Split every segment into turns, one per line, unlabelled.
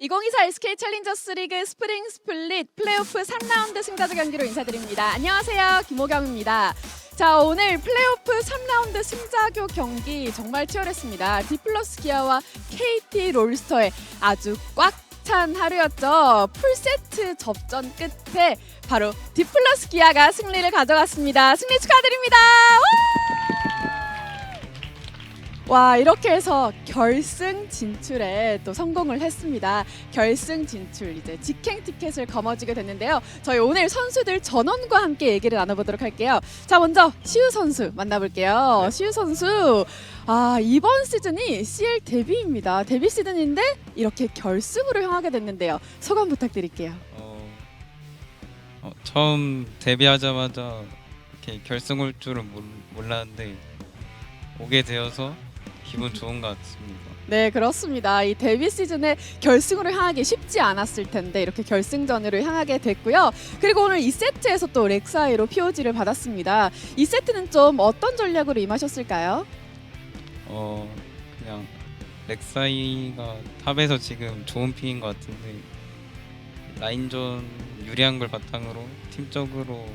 2024 SK 챌린저스 리그 스프링 스플릿 플레이오프 3라운드 승자조 경기로 인사드립니다. 안녕하세요. 김호경입니다. 자, 오늘 플레이오프 3라운드 승자교 경기 정말 치열했습니다. 디플러스 기아와 KT 롤스터의 아주 꽉 찬 하루였죠. 풀세트 접전 끝에 바로 디플러스 기아가 승리를 가져갔습니다. 승리 축하드립니다. 우! 와 이렇게 해서 결승 진출에 또 성공을 했습니다. 결승 진출 이제 직행 티켓을 거머쥐게 됐는데요. 저희 오늘 선수들 전원과 함께 얘기를 나눠보도록 할게요. 자 먼저 시우 선수 만나볼게요. 시우 선수 아 이번 시즌이 CL 데뷔입니다. 데뷔 시즌인데 이렇게 결승으로 향하게 됐는데요. 소감 부탁드릴게요.
어, 어, 처음 데뷔하자마자 이렇게 결승 올 줄은 몰, 몰랐는데 오게 되어서 기분 좋은 것 같습니다.
네, 그렇습니다. 이 데뷔 시즌에 결승으로 향하기 쉽지 않았을 텐데 이렇게 결승전으로 향하게 됐고요. 그리고 오늘 2세트에서 또 렉사이로 POG를 받았습니다. 2세트는 좀 어떤 전략으로 임하셨을까요?
어 그냥 렉사이가 탑에서 지금 좋은 픽인 것 같은데 라인전 유리한 걸 바탕으로 팀적으로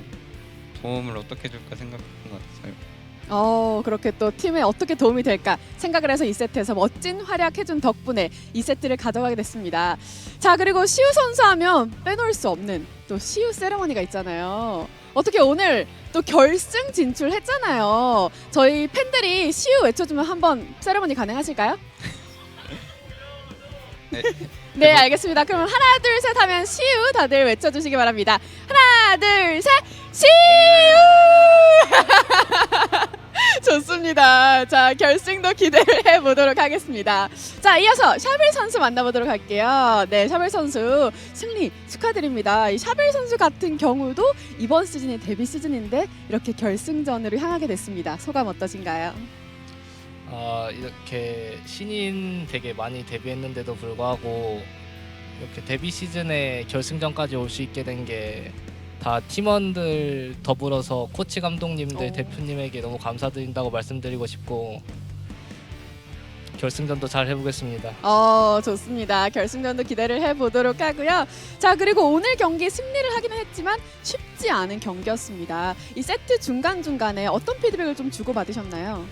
도움을 어떻게 줄까 생각했던 것 같아요.
어, 그렇게 또 팀에 어떻게 도움이 될까 생각을 해서 2세트에서 멋진 활약해준 덕분에 2세트를 가져가게 됐습니다. 자, 그리고 시우 선수 하면 빼놓을 수 없는 또 시우 세레머니가 있잖아요. 어떻게 오늘 또 결승 진출했잖아요. 저희 팬들이 시우 외쳐주면 한번 세레머니 가능하실까요?
네.
네, 알겠습니다. 그러면 하나, 둘, 셋 하면 시우 다들 외쳐주시기 바랍니다. 하나, 둘, 셋, 시우! 좋습니다. 자, 결승도 기대를 해보도록 하겠습니다. 자, 이어서 샤벨 선수 만나보도록 할게요. 네, 샤벨 선수 승리 축하드립니다. 이 샤벨 선수 같은 경우도 이번 시즌이 데뷔 시즌인데 이렇게 결승전으로 향하게 됐습니다. 소감 어떠신가요?
아 이렇게 신인 되게 많이 데뷔했는데도 불구하고 이렇게 데뷔 시즌에 결승전까지 올 수 있게 된게 다 팀원들 더불어서 코치 감독님들
오.
대표님에게 너무 감사드린다고 말씀드리고 싶고 결승전도 잘 해보겠습니다.
어, 좋습니다. 결승전도 기대를 해보도록 하고요. 자, 그리고 오늘 경기 승리를 하기는 했지만 쉽지 않은 경기였습니다. 이 세트 중간 중간에 어떤 피드백을 좀 주고 받으셨나요?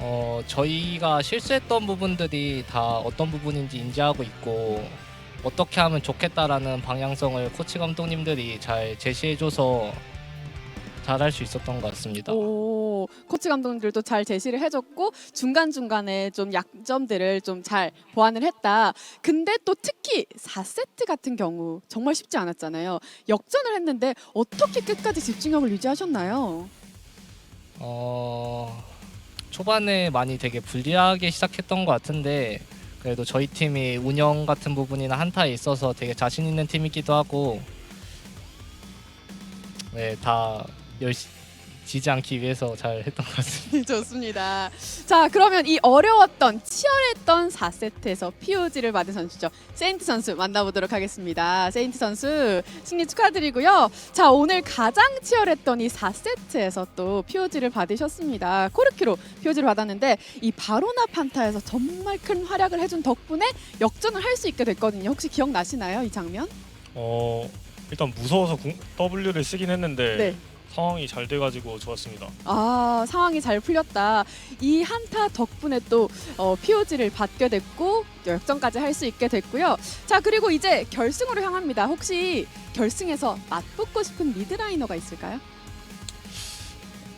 어 저희가 실수했던 부분들이 다 어떤 부분인지 인지하고 있고 어떻게 하면 좋겠다라는 방향성을 코치 감독님들이 잘 제시해줘서 잘할 수 있었던 것 같습니다.
오, 코치 감독님들도 잘 제시를 해줬고 중간 중간에 좀 약점들을 좀 잘 보완을 했다. 근데 또 특히 4세트 같은 경우 정말 쉽지 않았잖아요. 역전을 했는데 어떻게 끝까지 집중력을 유지하셨나요?
어 초반에 많이 되게 불리하게 시작했던 것 같은데 그래도 저희 팀이 운영 같은 부분이나 한타에 있어서 되게 자신 있는 팀이기도 하고 네 다 열심 지지 않기 위해서 잘 했던 것 같습니다.
좋습니다. 자, 그러면 이 어려웠던 치열했던 4세트에서 POG를 받은 선수죠. 세인트 선수 만나보도록 하겠습니다. 세인트 선수 승리 축하드리고요. 자, 오늘 가장 치열했던 이 4세트에서 또 POG를 받으셨습니다. 코르키로 POG를 받았는데 이 바로나 판타에서 정말 큰 활약을 해준 덕분에 역전을 할 수 있게 됐거든요. 혹시 기억나시나요? 이 장면?
어 일단 무서워서 공, W를 쓰긴 했는데
네.
상황이 잘 돼가지고 좋았습니다.
아 상황이 잘 풀렸다. 이 한타 덕분에 또 어, POG를 받게 됐고 또 역전까지 할 수 있게 됐고요. 자 그리고 이제 결승으로 향합니다. 혹시 결승에서 맞붙고 싶은 미드라이너가 있을까요?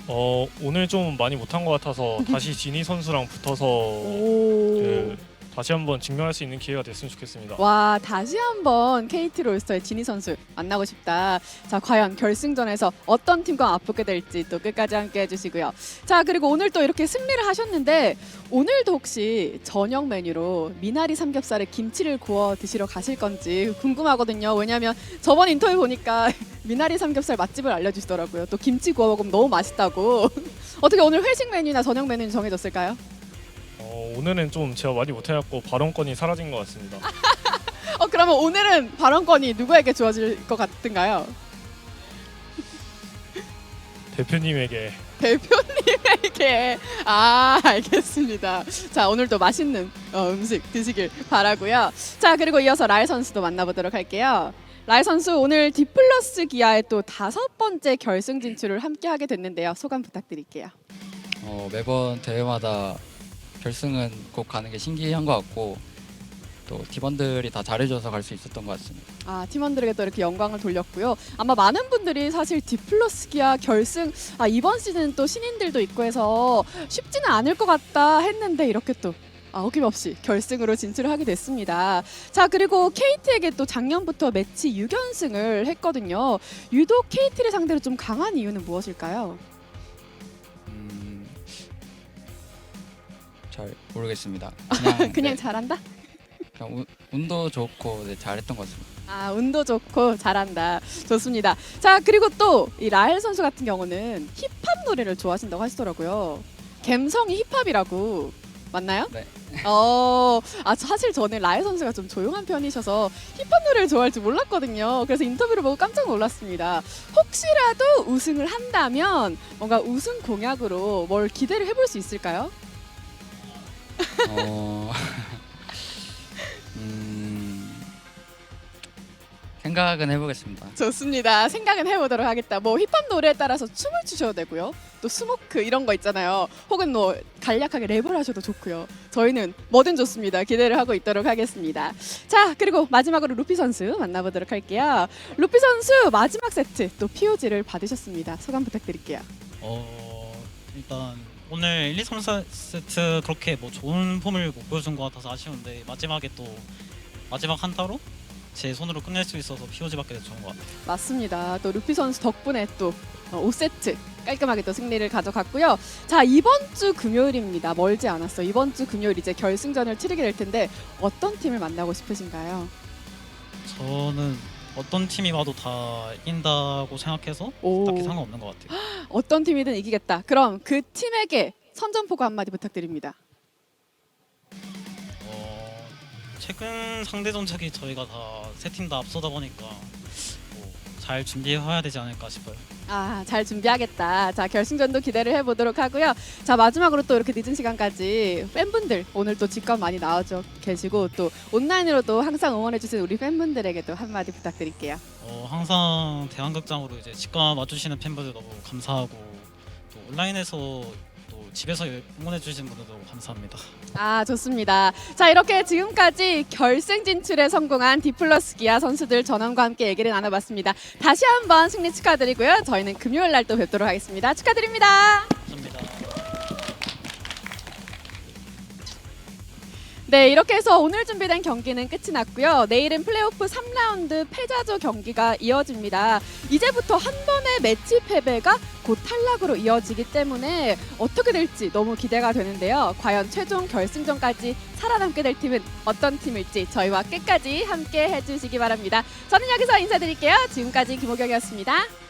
어 오늘 좀 많이 못한 것 같아서 다시 지니 선수랑 붙어서
오.
그 다시 한번 증명할 수 있는 기회가 됐으면 좋겠습니다.
와 다시 한번 KT 롤스터의 지니 선수 만나고 싶다. 자 과연 결승전에서 어떤 팀과 맞붙게 될지 또 끝까지 함께 해주시고요. 자 그리고 오늘 또 이렇게 승리를 하셨는데 오늘도 혹시 저녁 메뉴로 미나리 삼겹살에 김치를 구워 드시러 가실 건지 궁금하거든요. 왜냐하면 저번 인터뷰 보니까 미나리 삼겹살 맛집을 알려주시더라고요. 또 김치 구워 먹으면 너무 맛있다고. 어떻게 오늘 회식 메뉴나 저녁 메뉴 정해졌을까요?
어 오늘은 좀 제가 많이 못해갖고 발언권이 사라진 것 같습니다.
어 그러면 오늘은 발언권이 누구에게 주어질 것 같은가요?
대표님에게
대표님 이렇게 아 알겠습니다. 자 오늘도 맛있는 어, 음식 드시길 바라고요. 자 그리고 이어서 라일 선수도 만나보도록 할게요. 라일 선수 오늘 디플러스 기아의 또 다섯 번째 결승 진출을 함께 하게 됐는데요. 소감 부탁드릴게요.
어, 매번 대회마다 결승은 꼭 가는 게 신기한 것 같고 또 팀원들이 다 잘해줘서 갈 수 있었던 것 같습니다.
아 팀원들에게 또 이렇게 영광을 돌렸고요. 아마 많은 분들이 사실 디플러스 기아 결승 아 이번 시즌 또 신인들도 있고 해서 쉽지는 않을 것 같다 했는데 이렇게 또 아, 어김없이 결승으로 진출을 하게 됐습니다. 자 그리고 KT에게 또 작년부터 매치 6연승을 했거든요. 유독 KT를 상대로 좀 강한 이유는 무엇일까요?
잘 모르겠습니다. 그냥,
그냥
네,
잘한다?
그냥 운, 운도 좋고 네, 잘했던 것 같습니다.
아 운도 좋고 잘한다 좋습니다 자 그리고 또 이 라헬 선수 같은 경우는 힙합 노래를 좋아하신다고 하시더라고요 갬성이 힙합이라고 맞나요?
네.
어, 아 사실 저는 라헬 선수가 좀 조용한 편이셔서 힙합 노래를 좋아할 줄 몰랐거든요. 그래서 인터뷰를 보고 깜짝 놀랐습니다. 혹시라도 우승을 한다면 뭔가 우승 공약으로 뭘 기대를 해볼 수 있을까요?
어, 음, 생각은 해보겠습니다.
좋습니다. 생각은 해보도록 하겠다. 뭐 힙합 노래에 따라서 춤을 추셔도 되고요. 또 스모크 이런 거 있잖아요. 혹은 뭐 간략하게 랩을 하셔도 좋고요. 저희는 뭐든 좋습니다. 기대를 하고 있도록 하겠습니다. 자 그리고 마지막으로 루피 선수 만나보도록 할게요. 루피 선수 마지막 세트 또 POG를 받으셨습니다. 소감 부탁드릴게요.
어 일단 오늘 1, 2, 3, 4세트 그렇게 뭐 좋은 폼을 못 보여준 것 같아서 아쉬운데 마지막에 또 마지막 한타로 제 손으로 끝낼 수 있어서 POG 받게 돼서 좋은 것 같아요.
맞습니다. 또 루피 선수 덕분에 또 어, 5세트 깔끔하게 또 승리를 가져갔고요. 자 이번 주 금요일입니다. 멀지 않았어. 이번 주 금요일 이제 결승전을 치르게 될 텐데 어떤 팀을 만나고 싶으신가요?
저는 어떤 팀이 와도 다 이긴다고 생각해서
오.
딱히 상관없는 것 같아요.
어떤 팀이든 이기겠다. 그럼 그 팀에게 선전포고 한마디 부탁드립니다.
어, 최근 상대 전적이 저희가 다 세 팀 다 앞서다 보니까 뭐 잘 준비해야 되지 않을까 싶어요.
아, 잘 준비하겠다. 자, 결승전도 기대를 해보도록 하고요. 자, 마지막으로 또 이렇게 늦은 시간까지 팬분들 오늘 또 직관 많이 나와줘 계시고 또 온라인으로도 항상 응원해주신 우리 팬분들에게도 한마디 부탁드릴게요.
어, 항상 대한극장으로 이제 직관 와주시는 팬분들 너무 감사하고 또 온라인에서 또 집에서 응원해 주시는 분들도 감사합니다.
아, 좋습니다. 자, 이렇게 지금까지 결승 진출에 성공한 디플러스 기아 선수들 전원과 함께 얘기를 나눠봤습니다. 다시 한번 승리 축하드리고요. 저희는 금요일 날 또 뵙도록 하겠습니다. 축하드립니다.
감사합니다.
네, 이렇게 해서 오늘 준비된 경기는 끝이 났고요. 내일은 플레이오프 3라운드 패자조 경기가 이어집니다. 이제부터 한 번의 매치 패배가 곧 탈락으로 이어지기 때문에 어떻게 될지 너무 기대가 되는데요. 과연 최종 결승전까지 살아남게 될 팀은 어떤 팀일지 저희와 끝까지 함께 해주시기 바랍니다. 저는 여기서 인사드릴게요. 지금까지 김호경이었습니다.